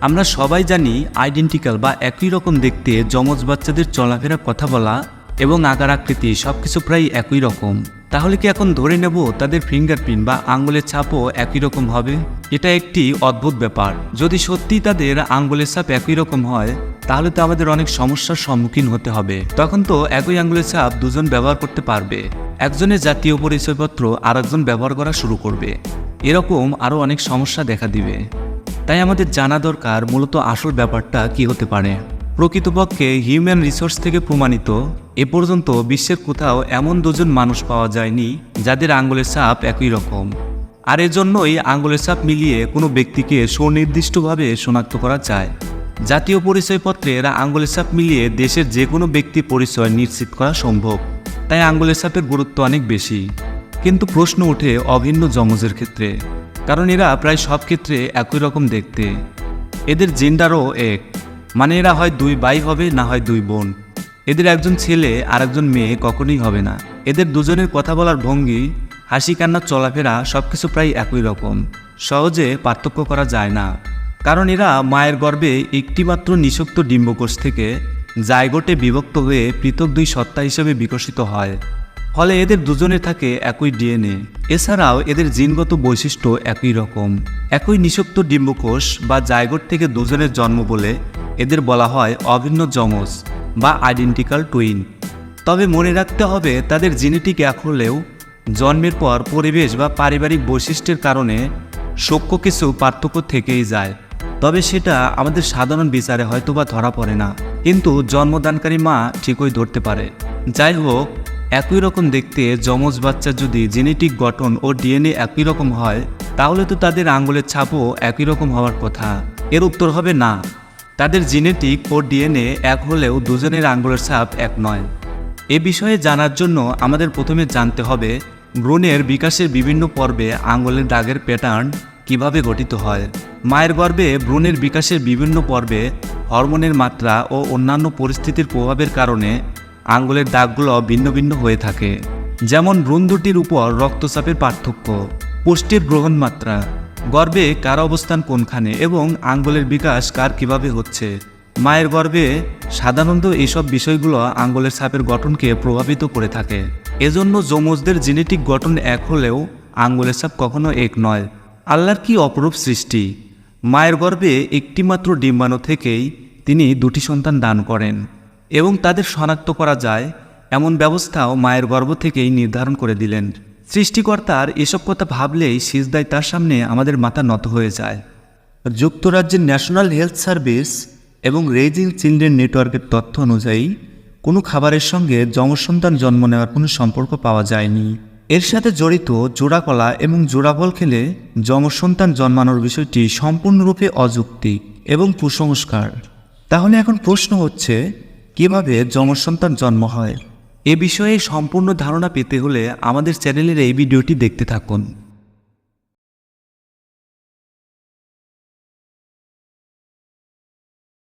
আমরা সবাই জানি আইডেন্টিক্যাল বা একই রকম দেখতে যমজ বাচ্চাদের চলাফেরা, কথা বলা এবং আকার আকৃতি সবকিছু প্রায় একই রকম। তাহলে কি এখন ধরে নেব তাদের ফিঙ্গারপ্রিন্ট বা আঙ্গুলের ছাপও একই রকম হবে? এটা একটি অদ্ভুত ব্যাপার। যদি সত্যি তাদের আঙ্গুলের ছাপ একই রকম হয়, তাহলে তো আমাদের অনেক সমস্যার সম্মুখীন হতে হবে। তখন তো একই আঙ্গুলের ছাপ দুজন ব্যবহার করতে পারবে। একজনের জাতীয় পরিচয়পত্র আর একজন ব্যবহার করা শুরু করবে। এরকম আরও অনেক সমস্যা দেখা দিবে। তাই আমাদের জানা দরকার মূলত আসল ব্যাপারটা কি হতে পারে। প্রকৃতপক্ষে হিউম্যান রিসোর্স থেকে প্রমাণিত, এ পর্যন্ত বিশ্বের কোথাও এমন দুজন মানুষ পাওয়া যায়নি যাদের আঙ্গুলের ছাপ একই রকম। আর এজন্যই আঙ্গুলের ছাপ মিলিয়ে কোনো ব্যক্তিকে সুনির্দিষ্টভাবে শনাক্ত করা যায়। জাতীয় পরিচয়পত্রের আঙ্গুলের ছাপ মিলিয়ে দেশের যে কোনো ব্যক্তি পরিচয় নিশ্চিত করা সম্ভব। তাই আঙ্গুলের ছাপের গুরুত্ব অনেক বেশি। কিন্তু প্রশ্ন ওঠে অভিন্ন যমজের ক্ষেত্রে। কারণ এরা প্রায় সব ক্ষেত্রে একই রকম দেখতে। এদের জেন্ডারও এক। মানে এরা হয় দুই বাই হবে, না হয় দুই বোন। এদের একজন ছেলে আর একজন মেয়ে কখনোই হবে না। এদের দুজনের কথা বলার ভঙ্গি, হাসি কান্নার চলাফেরা সব কিছু প্রায় একই রকম। সহজে পার্থক্য করা যায় না। কারণ এরা মায়ের গর্ভে একটিমাত্র নিষক্ত ডিম্বকোষ থেকে জায়গোটে বিভক্ত হয়ে পৃথক দুই সত্তা হিসেবে বিকশিত হয়। ফলে এদের দুজনে থাকে একই ডিএনএ। এছাড়াও এদের জিনগত বৈশিষ্ট্য একই রকম। একই নিষক্ত ডিম্বকোষ বা জায়গোট থেকে দুজনের জন্ম বলে এদের বলা হয় অভিন্ন যমজ বা আইডেন্টিক্যাল টুইন। তবে মনে রাখতে হবে, তাদের জেনেটিক এক হলেও জন্মের পর পরিবেশ বা পারিবারিক বৈশিষ্ট্যের কারণে সূক্ষ্ম কিছু পার্থক্য থেকেই যায়। তবে সেটা আমাদের সাধারণ বিচারে হয়তো বা ধরা পড়ে না। কিন্তু জন্মদানকারী মা ঠিকই ধরতে পারে। যাই হোক একই রকম দেখতে যমজ বাচ্চা যদি জেনেটিক গঠন ও ডিএনএ একই রকম হয়, তাহলে তো তাদের আঙ্গুলের ছাপও একই রকম হওয়ার কথা। এর উত্তর হবে না। তাদের জেনেটিক ও ডিএনএ এক হলেও দুজনের আঙ্গুলের ছাপ এক নয়। এ বিষয়ে জানার জন্য আমাদের প্রথমে জানতে হবে ভ্রূণের বিকাশের বিভিন্ন পর্বে আঙ্গুলের দাগের প্যাটার্ন কীভাবে গঠিত হয়। মায়ের গর্ভে ভ্রূণের বিকাশের বিভিন্ন পর্বে হরমোনের মাত্রা ও অন্যান্য পরিস্থিতির প্রভাবের কারণে আঙ্গুলের দাগগুলো ভিন্ন ভিন্ন হয়ে থাকে। যেমন ভ্রূণ দুটির উপর রক্তচাপের পার্থক্য, পুষ্টির গ্রহণ মাত্রা গর্ভে কার অবস্থান কোনখানে এবং আঙ্গুলের বিকাশ কার কীভাবে হচ্ছে। মায়ের গর্ভে সাধারণত এইসব বিষয়গুলো আঙ্গুলের ছাপের গঠনকে প্রভাবিত করে থাকে। এজন্য যমজদের জেনেটিক গঠন এক হলেও আঙ্গুলের ছাপ কখনো এক নয়। আল্লাহর কি অপরূপ সৃষ্টি? মায়ের গর্ভে একটিমাত্র ডিম্বাণু থেকেই তিনি দুটি সন্তান দান করেন। এবং তাদের শনাক্ত করা যায়, এমন ব্যবস্থাও মায়ের গর্ভ থেকেই নির্ধারণ করে দিলেন। সৃষ্টিকর্তার এসব কথা ভাবলেই সিজদায় তার সামনে আমাদের মাথা নত হয়ে যায়। যুক্তরাজ্যের ন্যাশনাল হেলথ সার্ভিস এবং রেজিং চিলড্রেন নেটওয়ার্কের তথ্য অনুযায়ী, কোনো খাবারের সঙ্গে যমজ সন্তান জন্ম নেওয়ার কোনো সম্পর্ক পাওয়া যায়নি। এর সাথে জড়িত জোড়াকলা এবং জোড়াবল খেলে যমজ সন্তান জন্মানোর বিষয়টি সম্পূর্ণরূপে অযৌক্তিক এবং কুসংস্কার। তাহলে এখন প্রশ্ন হচ্ছে কীভাবে জনসন্তান জন্ম হয়? এ বিষয়ে সম্পূর্ণ ধারণা পেতে হলে আমাদের চ্যানেলের এই ভিডিওটি দেখতে থাকুন।